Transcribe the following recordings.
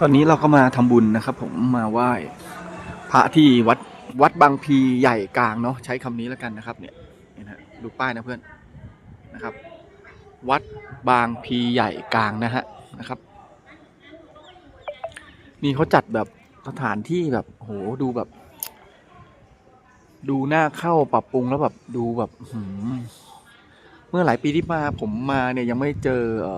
ตอนนี้เราก็มาทำบุญนะครับ ผมมาไหว้พระที่วัดวัดบางพีใหญ่กลางเนาะใช้คำนี้แล้วกันนะครับ เนี่ยนะดูป้ายนะเพื่อนนะครับ วัดบางพีใหญ่กลางนะฮะนะครับ นี่เขาจัดแบบสถานที่แบบโหดูแบบ ดูหน่าเข้าปรับปรุงแล้วแบบดูแบบหืมเมื่อหลายปีที่มาผมมาเนี่ยยังไม่เจอเอ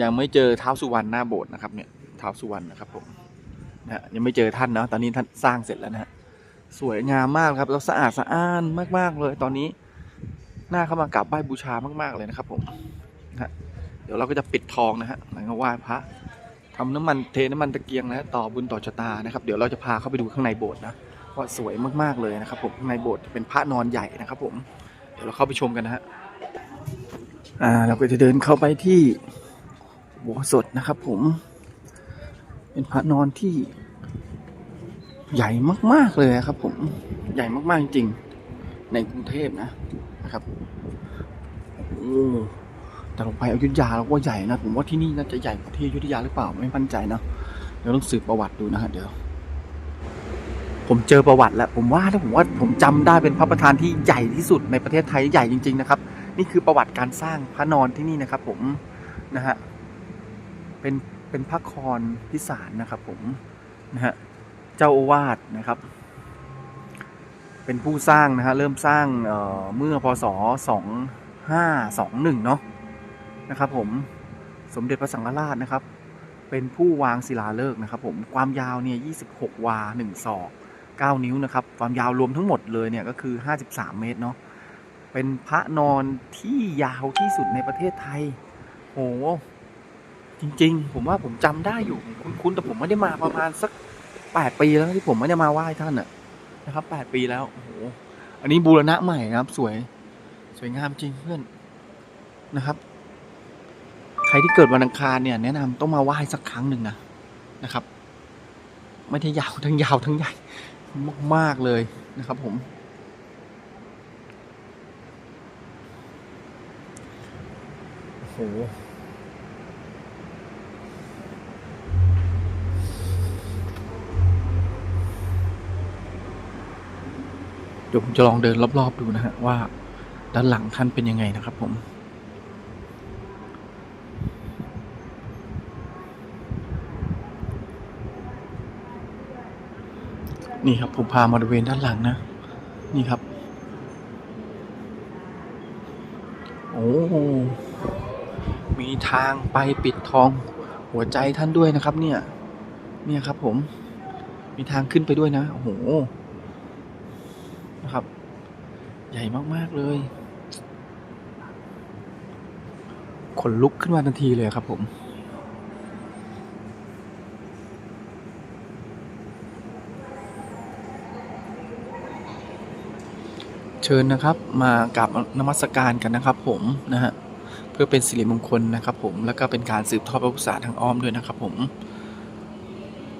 ยังไม่เจอเท้าวสุวรรณหน้าโบสถ์นะครับเนี่ยเท้าวสุวรรณนะครับผมนะฮะยังไม่เจอท่านเนาะตอนนี้ท่านสร้างเสร็จแล้วนะฮะสวยงามมากครับแล้วสะอาดสะอ้านมากๆเลยตอนนี้น่าเข้ามากราบไหว้บูชามากๆเลยนะครับผมนะเดี๋ยวเราก็จะปิดทองนะฮะหลังจากไหว้พระทำน้ำมันเทน้ำมันตะเกียงนะฮะต่อบุญต่อชะตานะครับ เดี๋ยวเราจะพาเข้าไปดูข้างในโบสถ์นะว่าสวยมากๆเลยนะครับ ผมในโบสถ์เป็นพระนอนใหญ่นะครับ ผม เดี๋ยวเราเข้าไปชมกันนะฮะอ่าเราก็จะเดินเข้าไปที่ โบสถนะครับผม เป็นพระนอนที่ใหญ่มาก ๆ เลยครับ ผม ใหญ่มาก ๆ จริง ในกรุงเทพนะ นะครับโอ้แต่ลงไปอยุธยาเราก็ใหญ่นะ ผมว่าที่นี่น่าจะใหญ่กว่าที่อยุธยาหรือเปล่า ไม่มั่นใจนะ เดี๋ยวต้องสืบประวัติดูนะฮะเดี๋ยว ผมเจอประวัติแล้ว ผมว่าถ้าผมว่าผมจำได้เป็นพระประธานที่ใหญ่ที่สุดในประเทศไทยใหญ่จริง ๆ นะครับ นี่คือประวัติการสร้างพระนอนที่นี่นะครับ ผม นะฮะ เป็นเป็นพระคอนพิสารนะครับผมนะฮะเจ้าอาวาสนะครับ เป็นผู้สร้างนะฮะเริ่มสร้างเอ่อเมื่อพศสองห้าสองหนึ่งเนาะนะครับผมสมเด็จพระสังฆราชนะครับ เป็นผู้วางศิลาฤกษ์นะครับ ผมความยาวเนี่ย26 วา 1 ศอก 9 นิ้วนะครับ ความยาวรวมทั้งหมดเลยเนี่ยก็คือ 53 เมตรเนาะเป็นพระนอนที่ยาวที่สุดในประเทศไทยโห จริง ๆ ผมว่าผมจำได้อยู่คุ้นๆแต่ผมไม่ได้มาประมาณสัก8ปีแล้วที่ผมไม่ได้มาไหว้ท่านอะนะครับ8ปีแล้วโอ้โหอันนี้บูรณะใหม่นะครับ สวย สวยงามจริงเพื่อนนะครับ ใครที่เกิดวันอังคารเนี่ย แนะนำต้องมาไหว้สักครั้งหนึ่งนะนะครับ ไม่ได้ยาวทั้งยาวทั้งใหญ่มากๆเลยนะครับ ผมโอ้โห เดี๋ยวผมจะลองเดินรอบๆดูนะฮะว่าด้านหลังท่านเป็นยังไงนะครับผมนี่ครับผมพามาบริเวณด้านหลังนะ นี่ครับ โอ้มีทางไปปิดทอง หัวใจท่านด้วยนะครับ เนี่ย เนี่ยครับผม มีทางขึ้นไปด้วยนะ โอ้โห นะครับ ใหญ่มาก ๆ เลยขนลุกขึ้นมาทันทีเลยครับผม เชิญนะครับมากราบนมัสการกันนะครับผมนะฮะเพื่อเป็นสิริมงคลนะครับผมแล้วก็เป็นการสืบทอดพระพุทธศาสนาทางอ้อมด้วยนะครับผม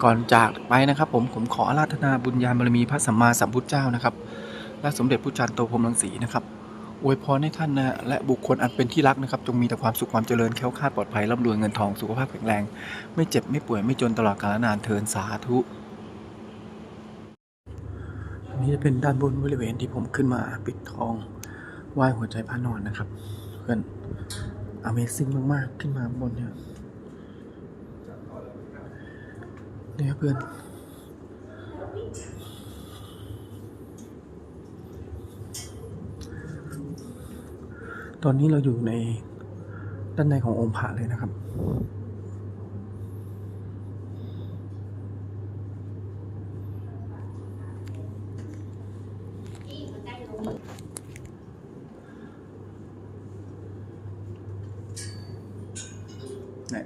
ก่อนจากไปนะครับ ผมผมขออาราธนาบุญญาบารมีพระสัมมาสัมพุทธเจ้านะครับ และสมเด็จพระจันทร์โตพรมรังสีนะครับอวยพรให้ท่านนะและบุคคลอันเป็นที่รักนะครับ จงมีแต่ความสุขความเจริญแค้วคาดปลอดภัยร่ำรวยเงินทองสุขภาพแข็งแรง ไม่เจ็บไม่ป่วยไม่จนตลอดกาลนานเทินสาธุนนี้จะเป็นด้านบนบริเวณที่ผมขึ้นมาปิดทองไหว้หัวใจพระนอนนะครับ เพื่อน Amazing มาก ๆ ขึ้นมาบนเนี่ย เนี่ยเพื่อนตอนนี้เราอยู่ในด้านในขององค์พระเลยนะครับ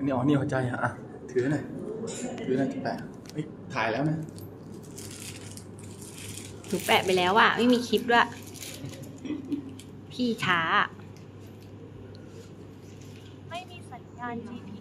นี่อ๋อนี่หัวใจฮะอะ ถือหน่อย ถือหน่อยแปะ เฮ้ยถ่ายแล้วนะ หนูแปะไปแล้วอะไม่มีคลิปด้วย พี่ช้า ไม่มีสัญญาณ GPS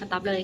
สต็อปเลย